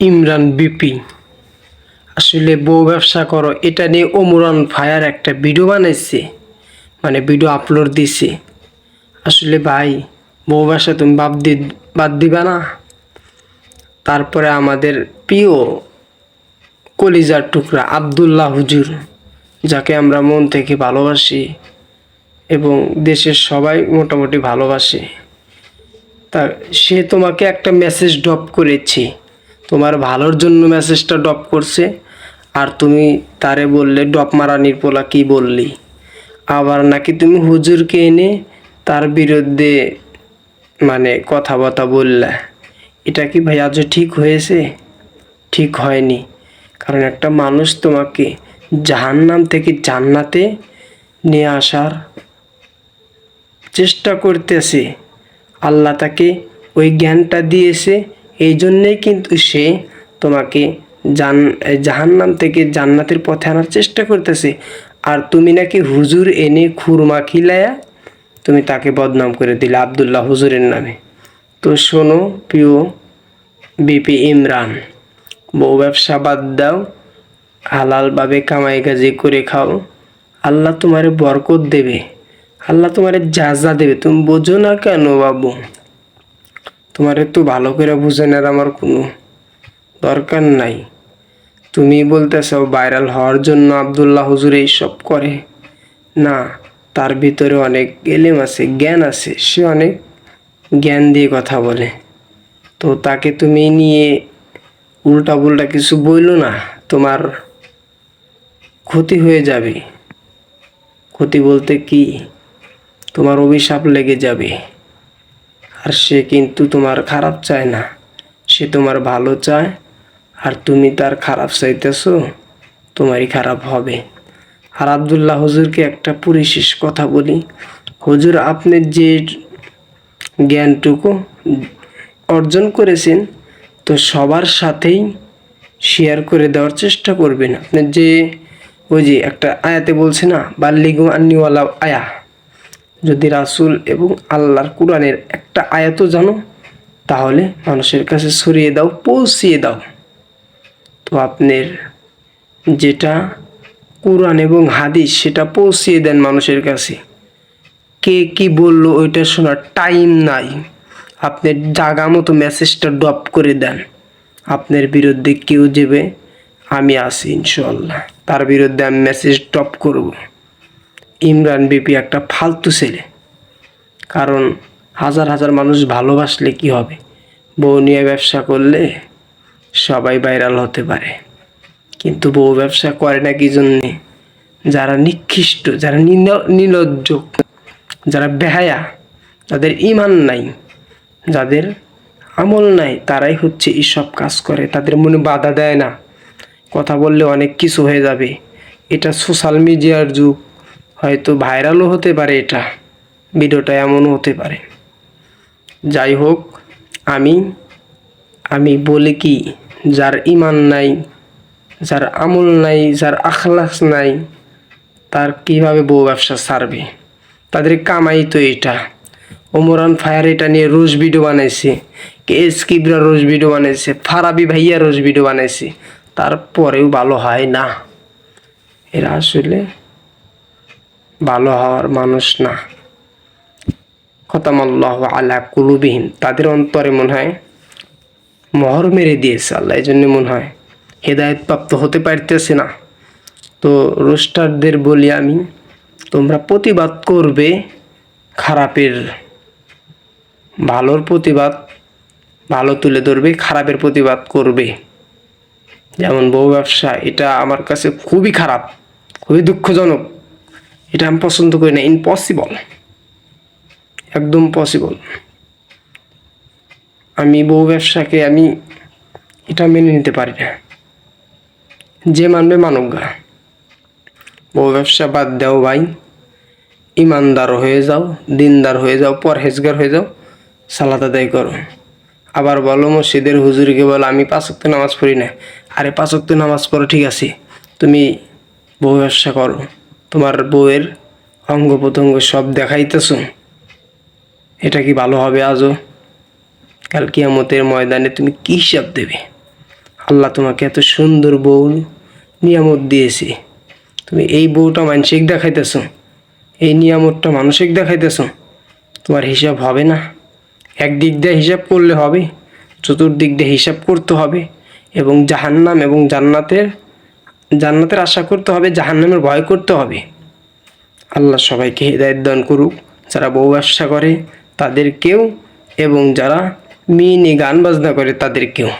Imran BP. আসলে বউ ব্যবসা করো, এটা নিয়ে ওমরান ফায়ার একটা ভিডিও বানাইছে মানে ভিডিও আপলোড দিছে। আসলে ভাই, বউ ব্যবসা তুমি বাদ দি, বাদ দিবা না। তারপরে আমাদের প্রিয় কলিজার টুকরা আবদুল্লাহ হুজুর, যাকে আমরা মন থেকে ভালোবাসি এবং দেশের সবাই মোটামুটি ভালোবাসে। তা সে তোমাকে একটা মেসেজ ড্রপ করেছে তোমার ভালোর জন্য মেসেজটা ড্রপ করছে, আর তুমি তারে বললে ড্রপ মারানির পোলা, কি বললি? আবার নাকি তুমি হুজুরকে এনে তার বিরুদ্ধে মানে কথাবার্তা বললে। এটা কি ভাই আজও ঠিক হয়েছে? ঠিক হয়নি। কারণ একটা মানুষ তোমাকে জাহান্নাম থেকে জান্নাতে নিয়ে আসার চেষ্টা করতেছে। আল্লাহ তাকে ওই জ্ঞানটা দিয়েছে এই জন্যেই কিন্তু সে তোমাকে জান, জাহান্নাম থেকে জান্নাতের পথে আনার চেষ্টা করতেছে। আর তুমি নাকি হুজুর এনে খুরমা খিলায়া তুমি তাকে বদনাম করে দিলে আবদুল্লাহ হুজুরের নামে। তো শোনো প্রিয় বিপি ইমরান, বউ ব্যবসা বাদ দাও, হালালভাবে কামাই কাজি করে খাও। আল্লাহ তোমারে বরকত দেবে, আল্লাহ তোমারে যা যা দেবে। তুমি বোঝো না কেন বাবু? তোমারে তো ভালো করে বুঝানোর আমার কোনো দরকার নাই। তুমি বলতেছ ভাইরাল হওয়ার জন্য আবদুল্লাহ হুজুর এইসব করে। না, তার ভিতরে অনেক এলেম আছে, জ্ঞান আছে। সে অনেক জ্ঞান দিয়ে কথা বলে। তো তাকে তুমি নিয়ে উল্টা পুল্টা কিছু বইলো না, তোমার ক্ষতি হয়ে যাবে। ক্ষতি বলতে কি? তোমার অভিশাপ লেগে যাবে। আর সে কিন্তু তোমার খারাপ চায় না। সে তোমার ভালো চায়, আর তুমি তার খারাপ চাইতেছো, তোমারই খারাপ হবে। আর আবদুল্লাহ হুজুরকে একটা পরিশেষ কথা বলি। হুজুর, আপনি যে জ্ঞানটুকু অর্জন করেছেন, তো সবার সাথেই শেয়ার করে দেওয়ার চেষ্টা করবেন। আপনি যে ওই যে একটা আয়াতে বলছে না, বাল্লিগু আন্নিওয়ালা আয়া যদি রাসুল এবং আল্লাহর কোরআনের একটা আয়াতও জানো, তাহলে মানুষের কাছে ছড়িয়ে দাও, পৌঁছিয়ে দাও। তো আপনার যেটা কোরআন এবং হাদিস, সেটা পৌঁছিয়ে দেন মানুষের কাছে। কে কি বলল ওইটা শোনার টাইম নাই। আপনি জাগা মতো মেসেজটা ড্রপ করে দেন। আপনার বিরুদ্ধে কেউ যাবে, আমি আছি ইনশাল্লাহ তার বিরুদ্ধে আমি মেসেজ ড্রপ করব। ইমরান বিপি একটা ফালতু ছেলে। কারণ হাজার হাজার মানুষ ভালোবাসলে কি হবে? বউ নিয়ে ব্যবসা করলে সবাই ভাইরাল হতে পারে। কিন্তু বউ ব্যবসা করে না কি জন্যে যারা নিকৃষ্ট, যারা নিল- নির্লজ্জ যারা বেহায়া, যাদের ইমান নাই, যাদের আমল নাই, তারাই হচ্ছে এইসব কাজ করে। তাদের মনে বাধা দেয় না। কথা বললে অনেক কিছু হয়ে যাবে। এটা সোশ্যাল মিডিয়ার যুগ। হয়তো ভাইরালও হতে পারে এটা, ভিডিওটা এমনও হতে পারে। যাই হোক, আমি আমি বলি কি, যার ইমান নাই, যার আমল নাই, যার আখলাস নাই, তার কীভাবে বউ ব্যবসা ছাড়বে তাদের কামাই তো এটা। ওমরান ফায়ার এটা নিয়ে রোজ ভিডিও বানাইছে, কে এস কিবরা রোজ ভিডিও বানাইছে, ফারাবি ভাইয়া রোজ ভিডিও বানাইছে, তারপরেও ভালো হয় না। এরা আসলে ভালো হওয়ার মানুষ না। খতামাল্লাহ আলা কুলুবিহীন তাদের অন্তরে মনে হয় মহর মেরে দিয়েছে আল্লাহ এই জন্য মনে হয় হেদায়ত প্রাপ্ত হতে পারতেছে না। তো রোস্টারদের বলি আমি, তোমরা প্রতিবাদ করবে খারাপের, ভালোর প্রতিবাদ, ভালো তুলে ধরবে, খারাপের প্রতিবাদ করবে। যেমন বউ ব্যবসা, এটা আমার কাছে খুবই খারাপ, খুবই দুঃখজনক। এটা আমি পছন্দ করি না ইম্পসিবল একদম পসিবল আমি বউ ব্যবসাকে আমি এটা মেনে নিতে পারি না। যে মানবে মানব গা। বউ ব্যবসা বাদ দাও ভাই। ইমানদার হয়ে যাও, দিনদার হয়ে যাও, পরহেজগার হয়ে যাও, সালাত আদায় করো। আবার বলো মসজিদের হুজুরকে বলো, আমি পাঁচক্ত নামাজ পড়ি না। আরে পাঁচক্ত নামাজ পড়ো, ঠিক আছে। তুমি বউ ব্যবসা করো। তোমার বউয়ের অঙ্গ প্রত্যঙ্গ সব দেখাইতেছ? এটা কি ভালো হবে আজও? কাল কিয়ামতের ময়দানে তুমি কী হিসাব দেবে? আল্লাহ তোমাকে এত সুন্দর বউ নিয়ামত দিয়েছে। তুমি এই বউটা মানসিক দেখাইতেছ? এই নিয়ামতটা মানসিক দেখাইতেছ? তোমার হিসাব হবে না? একদিক দিয়ে হিসাব করলে হবে, চতুর্দিক দিয়ে হিসাব করতে হবে এবং জাহান্নাম এবং জান্নাতের জান্নাতের আশা করতে হবে, জাহান্নামের ভয় করতে হবে। আল্লাহ সবাইকে হৃদায়ত দান করুক। যারা বউ ব্যবসা করে, তাদেরকেও এবং যারা মিনি গান বাজনা করে, তাদেরকেও।